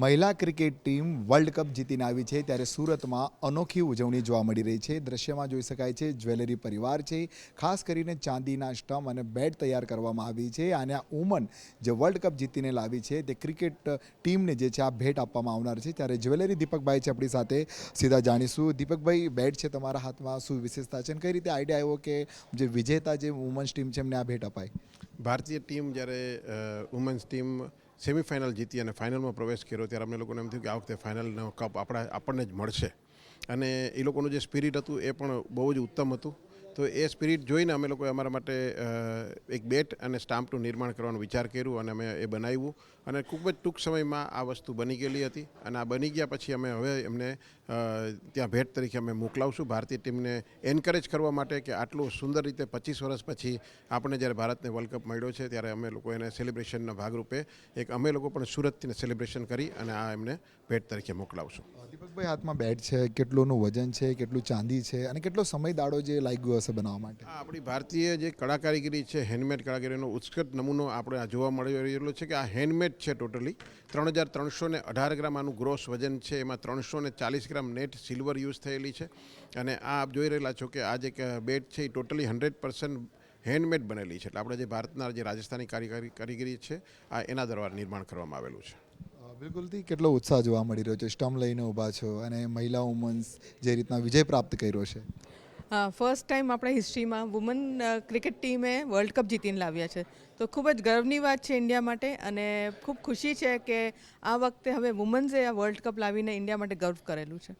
મહિલા cricket team world cup જીતીને આવી છે ત્યારે સુરતમાં અનોખી ઉજવણી જોવા મળી રહી છે. દ્રશ્યમાં જોઈ શકાય છે, જ્વેલરી પરિવાર છે. ખાસ કરીને ચાંદીના સ્ટમ્પ અને બેટ તૈયાર કરવામાં આવી છે. અને આ ઉમન જે વર્લ્ડ કપ જીતીને લાવી છે, તે ક્રિકેટ ટીમને જે છે આ ભેટ આપવામાં આવનાર છે. ત્યારે જ્વેલરી દીપકભાઈ છે આપણી સાથે. સીધા જાણીશું. દીપકભાઈ, બેટ છે તમારા હાથમાં. શું વિશેષતા છે અને કઈ રીતે આઈડિયા આવ્યો કે જે વિજેતા જે વુમન્સ ટીમ છે એમને આ ભેટ અપાય? ભારતીય ટીમ જ્યારે વુમન્સ ટીમ સેમિફાઇનલ જીતી અને ફાઇનલમાં પ્રવેશ કર્યો, ત્યારે અમને લોકોને એમ થયું કે આ વખતે ફાઇનલનો કપ આપણા આપણને જ મળશે. અને એ લોકોનું જે સ્પિરિટ હતું એ પણ બહુ જ ઉત્તમ હતું. તો એ સ્પિરિટ જોઈને અમે લોકોએ અમારા માટે એક બેટ અને સ્ટામ્પનું નિર્માણ કરવાનો વિચાર કર્યો અને અમે એ બનાવ્યું. અને ખૂબ જ ટૂંક સમયમાં આ વસ્તુ બની ગયેલી હતી અને આ બની ગયા પછી અમે હવે એમને ત્યાં ભેટ તરીકે અમે મોકલાવશું. ભારતીય ટીમને એન્કરેજ કરવા માટે કે આટલું સુંદર રીતે પચીસ વર્ષ પછી આપણે જ્યારે ભારતને વર્લ્ડ કપ મળ્યો છે ત્યારે અમે લોકો એને સેલિબ્રેશનના ભાગરૂપે એક અમે લોકો પણ સુરતથી સેલિબ્રેશન કરી અને આ એમને ભેટ તરીકે મોકલાવશું. દીપકભાઈ, હાથમાં બેટ છે, કેટલુંનું વજન છે, કેટલું ચાંદી છે અને કેટલો સમય દાડો જે લાગ્યો હશે? બનાવવા માટે. આપણી ભારતીય જે કળાકારીગરી છે હેન્ડમેડ કળાકારીનો ઉત્કૃષ્ટ નમૂનો આપણે આ જોવા મળી રહેલો છે કે આ હેન્ડમેડ છે ટોટલી ત્રણ હજાર ત્રણસો ને અઢાર ગ્રામ આનું ગ્રોસ વજન છે એમાં ત્રણસો ને ચાલીસ ગ્રામ નેટ સિલ્વર યુઝ થયેલી છે. અને આ આપ જોઈ રહેલા છો કે આ જે બેટ છે એ ટોટલી હંડ્રેડ પર્સન્ટ હેન્ડમેડ બનેલી છે. એટલે આપણે જે ભારતના જે રાજસ્થાની કારીગરી કારીગરી છે આ એના દ્વારા નિર્માણ કરવામાં આવેલું છે. બિલકુલથી કેટલો ઉત્સાહ જોવા મળી રહ્યો છે. સ્ટમ્પ લઈને ઊભા છો અને મહિલા વુમન્સ જે રીતના વિજય પ્રાપ્ત કર્યો છે. ફર્સ્ટ ટાઈમ આપણા હિસ્ટ્રીમાં વુમન ક્રિકેટ ટીમે વર્લ્ડ કપ જીતીને લાવ્યા છે. તો ખૂબ જ ગર્વની વાત છે ઇન્ડિયા માટે અને ખૂબ ખુશી છે કે આ વખતે હવે વુમન્સે આ વર્લ્ડ કપ લાવીને ઇન્ડિયા માટે ગર્વ કરેલું છે.